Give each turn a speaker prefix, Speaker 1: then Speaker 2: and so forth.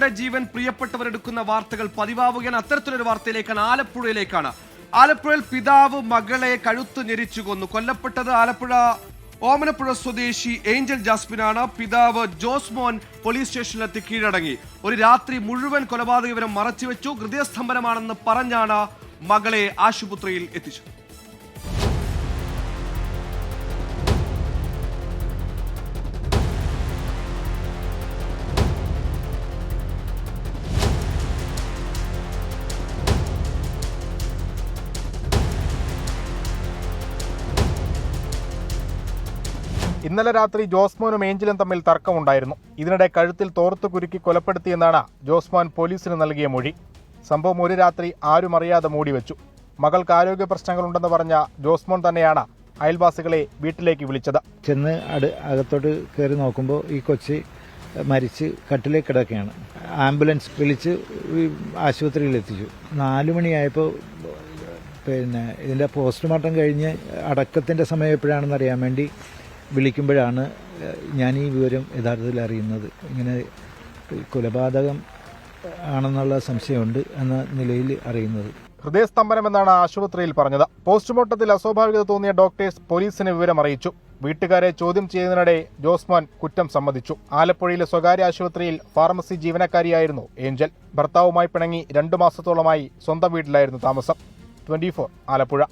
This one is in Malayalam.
Speaker 1: മകളുടെ ജീവൻ പ്രിയപ്പെട്ടവരെടുക്കുന്ന വാർത്തകൾ പതിവാവുകയാണ് അത്തരത്തിലൊരു വാർത്തയിലേക്കാണ് ആലപ്പുഴയിലേക്കാണ്. ആലപ്പുഴയിൽ പിതാവ് മകളെ കഴുത്ത് ഞെരിച്ചു കൊന്നു. കൊല്ലപ്പെട്ടത് ആലപ്പുഴ ഓമനപ്പുഴ സ്വദേശി ഏഞ്ചൽ ജാസ്മിനാണ്. പിതാവ് ജോസ്മോൻ പോലീസ് സ്റ്റേഷനിലെത്തി കീഴടങ്ങി. ഒരു രാത്രി മുഴുവൻ കൊലപാതക വിവരം മറച്ചുവെച്ചു ഹൃദയസ്തംഭനമാണെന്ന് പറഞ്ഞാണ് മകളെ ആശുപത്രിയിൽ എത്തിച്ചത്.
Speaker 2: ഇന്നലെ രാത്രി ജോസ്മോനും ഏഞ്ചലും തമ്മിൽ തർക്കമുണ്ടായിരുന്നു. ഇതിനിടെ കഴുത്തിൽ തോർത്തു കുരുക്കി കൊലപ്പെടുത്തിയെന്നാണ് ജോസ്മോൻ പോലീസിന് നൽകിയ മൊഴി. സംഭവം ഒരു രാത്രി ആരും അറിയാതെ മൂടിവെച്ചു മകൾക്ക് ആരോഗ്യ പ്രശ്നങ്ങളുണ്ടെന്ന് പറഞ്ഞ ജോസ്മോൻ തന്നെയാണ് അയൽവാസികളെ വീട്ടിലേക്ക് വിളിച്ചത്.
Speaker 3: ചെന്ന് അട് അകത്തോട്ട് കയറി നോക്കുമ്പോൾ ഈ കൊച്ച് മരിച്ച് കട്ടിലേക്ക് കിടക്കുകയാണ്. ആംബുലൻസ് വിളിച്ച് ആശുപത്രിയിൽ എത്തിച്ചു. നാലു മണിയായപ്പോൾ പിന്നെ ഇതിന്റെ പോസ്റ്റ്മോർട്ടം കഴിഞ്ഞ് അടക്കത്തിന്റെ സമയം എപ്പോഴാണെന്ന് അറിയാൻ വേണ്ടി വിളിക്കുമ്പോഴാണ് ഞാൻ ഈ വിവരം യഥാർത്ഥത്തിൽ അറിയുന്നത്. ഇങ്ങനെ കൊലപാതകം ആണെന്നുള്ള സംശയമുണ്ട് എന്ന നിലയിൽ അറിയുന്നത്.
Speaker 2: ഹൃദയസ്തംഭനം എന്നാണ് ആശുപത്രിയിൽ പറഞ്ഞത്. പോസ്റ്റ്മോർട്ടത്തിൽ അസ്വാഭാവികത തോന്നിയ ഡോക്ടേഴ്സ് പോലീസിന് വിവരം അറിയിച്ചു. വീട്ടുകാരെ ചോദ്യം ചെയ്യുന്നതിനിടെ ജോസ്മാൻ കുറ്റം സമ്മതിച്ചു. ആലപ്പുഴയിലെ സ്വകാര്യ ആശുപത്രിയിൽ ഫാർമസി ജീവനക്കാരിയായിരുന്നു ഏഞ്ചൽ. ഭർത്താവുമായി പിണങ്ങി രണ്ടു മാസത്തോളമായി സ്വന്തം വീട്ടിലായിരുന്നു താമസം. ട്വന്റി ആലപ്പുഴ.